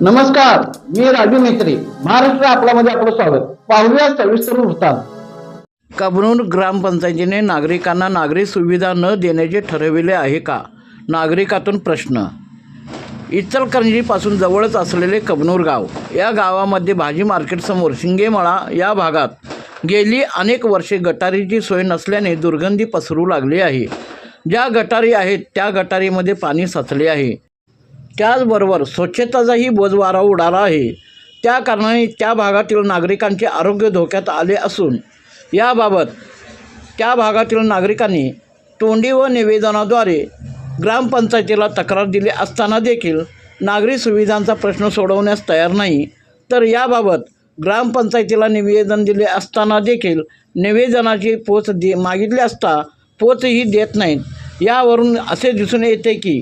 नमस्कार मी राजू मेत्री महाराष्ट्र आपल्यामध्ये आपलं स्वागत. पाहूया सविस्तर वृत्तांत. कबनूर ग्रामपंचायतीने नागरिकांना नागरी सुविधा न देण्याचे ठरविले आहे का? नागरिकातून प्रश्न. इचलकरंजीपासून जवळच असलेले कबनूर गाव. या गावामध्ये भाजी मार्केटसमोर शिंगेमळा या भागात गेली अनेक वर्षे गटारीची सोय नसल्याने दुर्गंधी पसरू लागली आहे. ज्या गटारी आहेत त्या गटारीमध्ये पाणी साचले आहे. त्याचबरोबर स्वच्छताचाही बोजवारा उडाला आहे. त्या कारणाने त्या भागातील नागरिकांचे आरोग्य धोक्यात आले असून याबाबत त्या भागातील नागरिकांनी तोंडी व निवेदनाद्वारे ग्रामपंचायतीला तक्रार दिली असताना देखील नागरी सुविधांचा प्रश्न सोडवण्यास तयार नाही. तर याबाबत ग्रामपंचायतीला निवेदन दिले असताना देखील निवेदनाची पोच दे मागितली असता पोचही देत नाहीत. यावरून असे दिसून येते की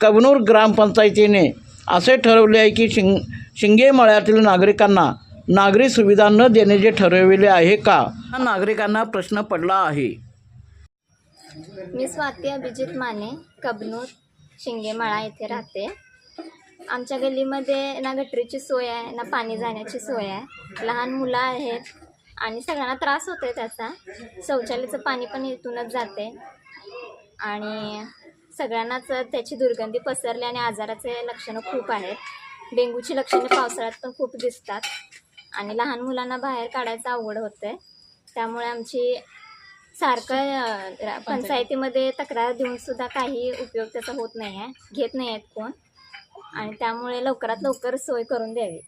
कबनूर ग्रामपंचायतीने असे ठरवले आहे की शिंग शिंगेमळ्यातील नागरिकांना नागरी सुविधा न देण्याचे ठरविले आहे का? हा नागरिकांना प्रश्न पडला आहे. मी स्वाती अभिजित माने कबनूर शिंगेमाळा येथे राहते. आमच्या गल्लीमध्ये ना गटरीची सोय आहे ना पाणी जाण्याची सोय आहे. लहान मुलं आहेत आणि सगळ्यांना त्रास होतोय त्याचा. शौचालयाचं पाणी पण इथूनच जाते. आणि सगळ्यांनाच त्याची दुर्गंधी पसरली आणि आजाराचे लक्षणं खूप आहेत. डेंग्यूची लक्षणे पावसाळ्यात पण खूप दिसतात. आणि लहान मुलांना बाहेर काढायचं अवघड होतं आहे त्यामुळे आमची सारखं पंचायतीमध्ये तक्रार देऊन सुद्धा काही उपयोग त्याचा होत नाही आहे. घेत नाही आहेत कोण. आणि त्यामुळे लवकरात लवकर सोय करून द्यावी.